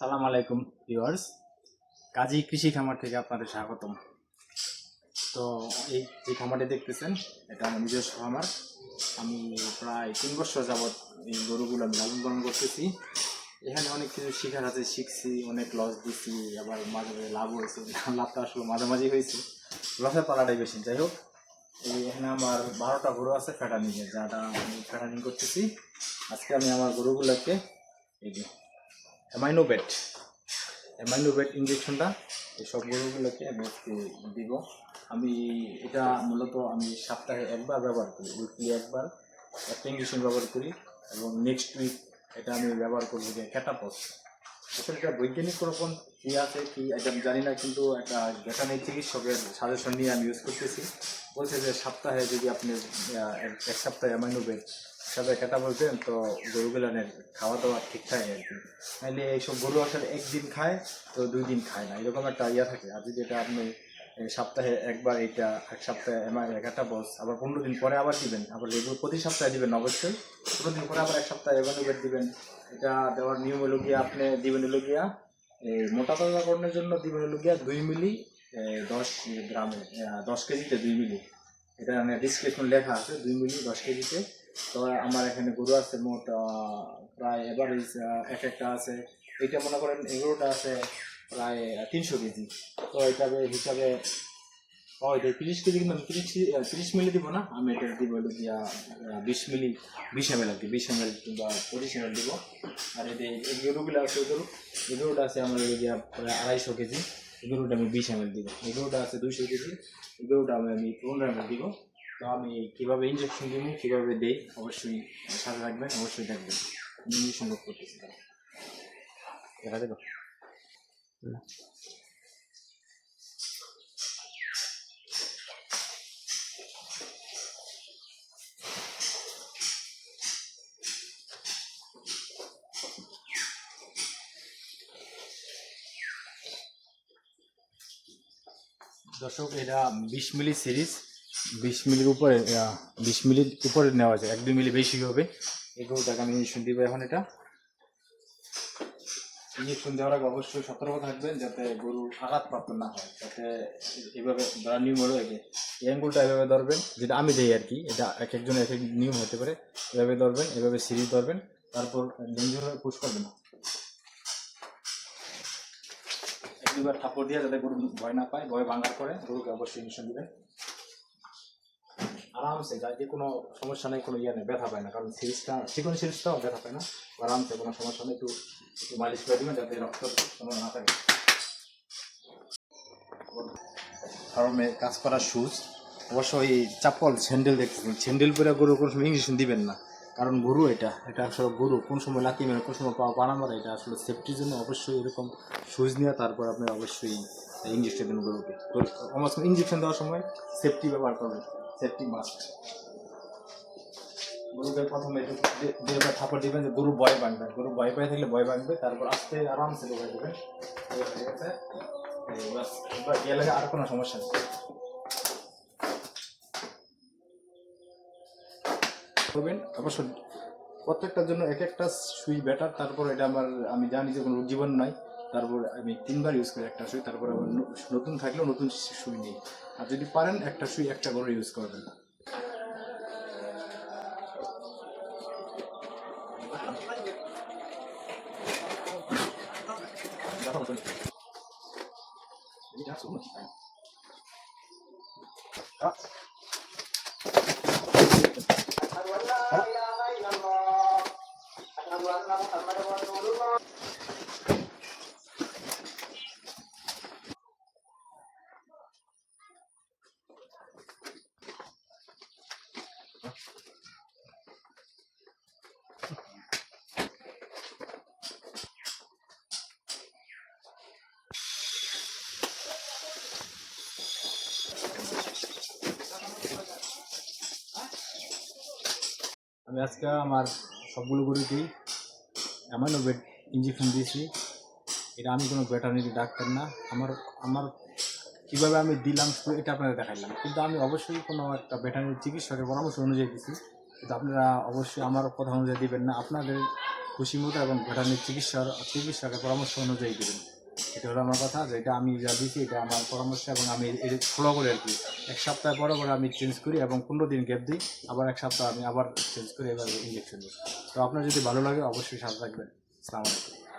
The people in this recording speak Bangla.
সালাম আলাইকুম ভিউয়ার্স। কাজী কৃষি খামার থেকে আপনাদের স্বাগতম। তো এই যে খামারটি দেখতেছেন, এটা আমার নিজস্ব খামার। আমি প্রায় তিন বছর যাবৎ এই গরুগুলো আমি লালন পালন করতেছি। এখানে অনেক কিছু শেখার আছে, শিখছি, অনেক লস দিচ্ছি আবার মাঝে মাঝে লাভ হয়েছে, লাভটা আসলে মাঝামাঝি হয়েছে। লসের পালাটাই বেশি, যাই হোক। এই এখানে আমার বারোটা গরু আছে ফ্যাটানিংয়ের যাটা আমি ফ্যাটানিং করতেছি। আজকে আমি আমার গরুগুলোকে এই অ্যামাইনোবেট অ্যামাইনোবেট ইঞ্জেকশনটা এই সব গরুগুলোকে আমি আজকে দিব। আমি এটা মূলত আমি সপ্তাহে একবার ব্যবহার করি উইকলি একবার। একটা ইঞ্জেকশন ব্যবহার করি এবং নেক্সট উইক এটা আমি ব্যবহার করব যে ক্যাটাপস আসলে এটা বৈজ্ঞানিক রকম কী আছে, কি এটা আমি জানি না, কিন্তু একটা ভেটারি চিকিৎসকের সাজেশন নিয়ে আমি ইউজ করতেছি। বলছে যে সপ্তাহে যদি আপনি এক- সপ্তাহে অ্যামাইনোবেট সাথে খেটা বলতেন, তো গরুগুলানের খাওয়া দাওয়া ঠিক থাকে আর কি। নাহলে এইসব গরু আসলে একদিন খায়, তো দুই দিন খায় না, এরকম একটা ইয়ে থাকে। আর যদি এটা আপনি সপ্তাহে একবার এটা এক সপ্তাহে একটা বস, আবার পনেরো দিন পরে আবার দিবেন, আবার লেবু প্রতি সপ্তাহে দিবেন অবশ্যই, পনেরো দিন পরে আবার এক সপ্তাহে এভানুবেট দিবেন। এটা দেওয়ার নিয়ম হলো গিয়া আপনি দিবেন হলো গিয়া এই মোটা তাজাকরণের জন্য দিবেন হলো গিয়া দুই মিলি দশ গ্রামে দশ কেজিতে দুই মিলি। এটা মানে ডিসক্রিপশন লেখা আছে, দুই মিলি, দশ কেজিতে তো আমার এখানে গরু আছে মোট প্রায় এভারেজ এক একটা আছে। এটা মনে করেন এগারোটা আছে প্রায় তিনশো কেজি। তো এটা হিসাবে, ও, এটা তিরিশ কেজি কিন্তু আমি তিরিশ তিরিশ মিলি দিব না? আমি এটা দিব গিয়া বিশ মিলি, বিশ এম এল আর কি, বিশ এম এল কিংবা পঁচিশ এম এল দিব। আর এটা এই গরুগুলো আছে গরু, এই আছে আমার গিয়া প্রায় আড়াইশো কেজি। এই গরুটা আমি বিশ এম এল দিব। এই গরুটা আছে দুইশো কেজি। আমি আমি পনেরো এম এল দিব। তো আমি কীভাবে ইঞ্জেকশন দিব, কীভাবে দেই, অবশ্যই সাথে রাখবেন অবশ্যই দেখবেন। ইঞ্জেকশন লোক করতেছি দেখা দেবো দর্শক, এটা বিশ মিলি সিরিজ। বিশ মিলির উপরে বিশ মিলির উপরে নেওয়া যায়। এক দুই মিলি বেশি হবে। এই গরুটাকে আমি ইঞ্জেকশন দিব এখন এটা। ইঞ্জেকশন দেওয়ার আগে অবশ্যই সতর্ক থাকবেন যাতে গরু আঘাতপ্রাপ্ত না হয়। যাতে এইভাবে ধরা নিয়ম হলো একে এই অ্যাঙ্গুলটা এভাবে ধরবেন। যেটা আমি দিই আর কি, এটা এক একজন এক এক নিয়ম হতে পারে। এভাবে ধরবেন, এভাবে সিরিজ ধরবেন, তারপর ডেঞ্জার পুশ করবেন দুবার থাপড় দিয়ে যাতে গরু ভয় না পায়, ভয় ভাঙার পরে গরুকে অবশ্যই ইঞ্জেকশন দিবেন। আরামসে যে কোনো সমস্যা নেই, কোনো ইয়ে নেই, ব্যথা পায় না। কারণ সিরিজটা, চিকন সিরিজটাও ব্যথা পায় না। আরামসে কোনো সমস্যা নেই, একটু একটু মালিশ করে দিবেন যাতে রক্ত কোনো না থাকে। ফার্মে কাজ করার শুজ অবশ্য এই চাপল স্যান্ডেল দেখতেছেন। স্যান্ডেল পরে গরু কোনো সময় ইঞ্জেকশন দিবেন না। কারণ গরু এটা এটা আসলে গরু কোন সময় লাকি মেরে কোন সময় পাওয়া পানা মারে এটা আসলে সেফটির জন্য অবশ্যই এরকম শুজ নিয়ে তারপর আপনি অবশ্যই ইঞ্জেকশন দেবেন গরুকে। আমার ইঞ্জেকশন দেওয়ার সময় সেফটি ব্যবহার করবেন। সেফটি মাস্ক গরুকে প্রথমে একটু দে- থাপড় দিবেন যে গরু ভয় ভাঙবে গরু ভয় পেয়ে থাকলে ভয় ভাঙবে তারপর আস্তে আরামসে ঢোকাই দেবেন। এই বাস এবার গেলে আর কোনো সমস্যা নেই। করবেন অবশ্য প্রত্যেকটার জন্য এক একটা সুই বেটার তারপর এটা আমার আমি জানি যে কোনো জীবন নাই তারপর আমি তিনবার ইউজ করি একটা সুই, তারপর আবার নতুন থাকলেও নতুন সুই নেই। আর যদি পারেন, একটা সুই, একটা করে ইউজ করবেন। আমি আজকে আমার সবগুলো গরুকেই এমন বেড ইঞ্জেকশন দিয়েছি। এটা আমি কোনো ভেটারিনারি ডাক্তার না। আমার আমার কীভাবে আমি দিলাম শুধু এটা আপনাদের দেখাইলাম। কিন্তু আমি অবশ্যই কোনো একটা ভেটারিনারি চিকিৎসকের পরামর্শ অনুযায়ী দিচ্ছি কিন্তু আপনারা অবশ্যই আমার কথা অনুযায়ী দিবেন না। আপনাদের খুশি মতো এবং ভেটারনির চিকিৎসার চিকিৎসকের পরামর্শ অনুযায়ী দেবেন। এটা হলো আমার কথা, যে এটা আমি যা দিচ্ছি এটা আমার পরামর্শ এবং আমি এটা ফলো করি আর কি। এক সপ্তাহ পরে পরে আমি চেঞ্জ করি এবং পনেরো দিন গ্যাপ দিই, আবার এক সপ্তাহ আমি আবার চেঞ্জ করি, এবার ইঞ্জেকশন দিই। তো আপনার যদি ভালো লাগে, অবশ্যই সাথে থাকবেন। আসসালামু আলাইকুম